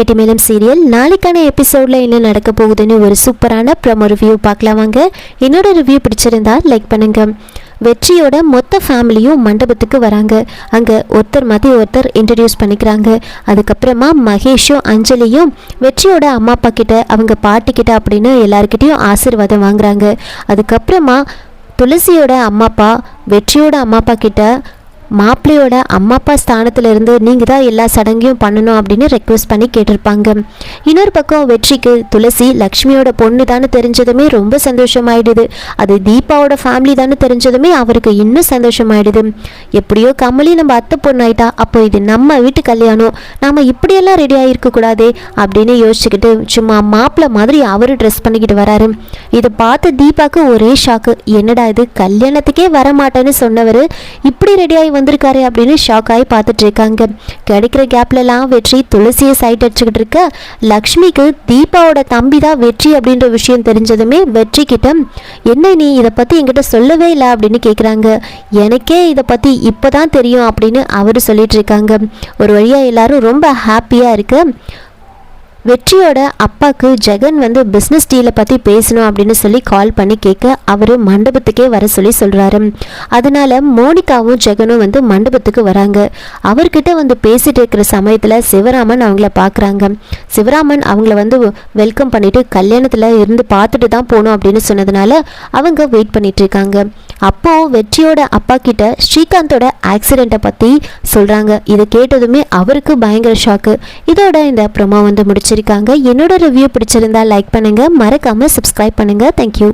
கெட்டிமேலம் serial. நாளைக்கான எபிசோடில் என்ன நடக்க போகுதுன்னு ஒரு சூப்பரான ப்ரமோ ரிவ்யூ பார்க்கலாம் வாங்க. என்னோட ரிவ்யூ பிடிச்சிருந்தா லைக் பண்ணுங்க. வெற்றியோட மொத்த ஃபேமிலியும் மண்டபத்துக்கு வராங்க. அங்கே ஒருத்தர் மாதிரி ஒருத்தர் இன்ட்ரடியூஸ் பண்ணிக்கிறாங்க. அதுக்கப்புறமா மகேஷும் அஞ்சலியும் வெற்றியோட அம்மா அப்பா கிட்ட அவங்க பாட்டி கிட்ட அப்படின்னு எல்லாருக்கிட்டேயும் ஆசீர்வாதம் வாங்குறாங்க. அதுக்கப்புறமா துளசியோட அம்மா அப்பா வெற்றியோட அம்மா அப்பா கிட்ட மாப்பிள்ளையோட அம்மா அப்பா ஸ்தானத்துல இருந்து நீங்கள் தான் எல்லா சடங்கையும் பண்ணணும் அப்படின்னு ரெக்வஸ்ட் பண்ணி கேட்டிருப்பாங்க. இன்னொரு பக்கம் வெற்றிக்கு துளசி லக்ஷ்மியோட பொண்ணு தானே தெரிஞ்சதுமே ரொம்ப சந்தோஷமாயிடுது. அது தீபாவோட ஃபேமிலி தானே தெரிஞ்சதுமே அவருக்கு இன்னும் சந்தோஷமாயிடுது. எப்படியோ கமலி நம்ம அத்தை பொண்ணாயிட்டா அப்போ இது நம்ம வீட்டு கல்யாணம். நாம் இப்படியெல்லாம் ரெடி ஆகிருக்கக்கூடாதே அப்படின்னு யோசிச்சுக்கிட்டு சும்மா மாப்பிள்ளை மாதிரி அவரு ட்ரெஸ் பண்ணிக்கிட்டு வராரு. இதை பார்த்து தீபாவுக்கு ஒரே ஷாக்கு என்னடா இது கல்யாணத்துக்கே வர மாட்டேன்னு சொன்னவர் இப்படி ரெடி ஆகி வந்திருக்காரு அப்படின்னு ஷாக் ஆகி பார்த்துட்டு இருக்காங்க கிடைக்கிற கேப்லலாம் வெற்றி துளசியை சைட் அடிச்சுக்கிட்டு இருக்க லக்ஷ்மிக்கு தீபாவோட தம்பி தான் வெற்றி அப்படின்ற விஷயம் தெரிஞ்சதுமே வெற்றி கிட்ட என்ன நீ இதை பற்றி என்கிட்ட சொல்லவே இல்லை அப்படின்னு கேட்குறாங்க எனக்கே இதை பற்றி இப்போ தான் தெரியும் அப்படின்னு அவர் சொல்லிட்டு இருக்காங்க ஒரு வழியாக எல்லாரும் ரொம்ப ஹாப்பியாக இருக்குது வெற்றியோட அப்பாவுக்கு ஜெகன் வந்து பிஸ்னஸ் டீலை பற்றி பேசணும் அப்படின்னு சொல்லி கால் பண்ணி கேட்க அவர் மண்டபத்துக்கே வர சொல்லி சொல்கிறாரு அதனால மோனிகாவும் ஜெகனும் வந்து மண்டபத்துக்கு வராங்க. அவர்கிட்ட வந்து பேசிகிட்டு இருக்கிற சமயத்தில் சிவராமன் அவங்கள பார்க்குறாங்க சிவராமன் அவங்கள வந்து வெல்கம் பண்ணிவிட்டு கல்யாணத்தில் இருந்து பார்த்துட்டு தான் போகணும் அப்படின்னு சொன்னதுனால அவங்க வெயிட் பண்ணிகிட்டு இருக்காங்க. அப்போ வெற்றியோட அப்பா கிட்ட ஸ்ரீகாந்தோட ஆக்சிடெண்ட்டை பற்றி சொல்கிறாங்க இதை கேட்டதுமே அவருக்கு பயங்கர ஷாக்கு இதோட இந்த ப்ரொமோ வந்து முடிச்சு முடிச்சிருக்காங்க என்னோட ரிவ்யூ பிடிச்சிருந்தா லைக் பண்ணுங்கள் மறக்காமல் சப்ஸ்கிரைப் பண்ணுங்கள் தேங்க்யூ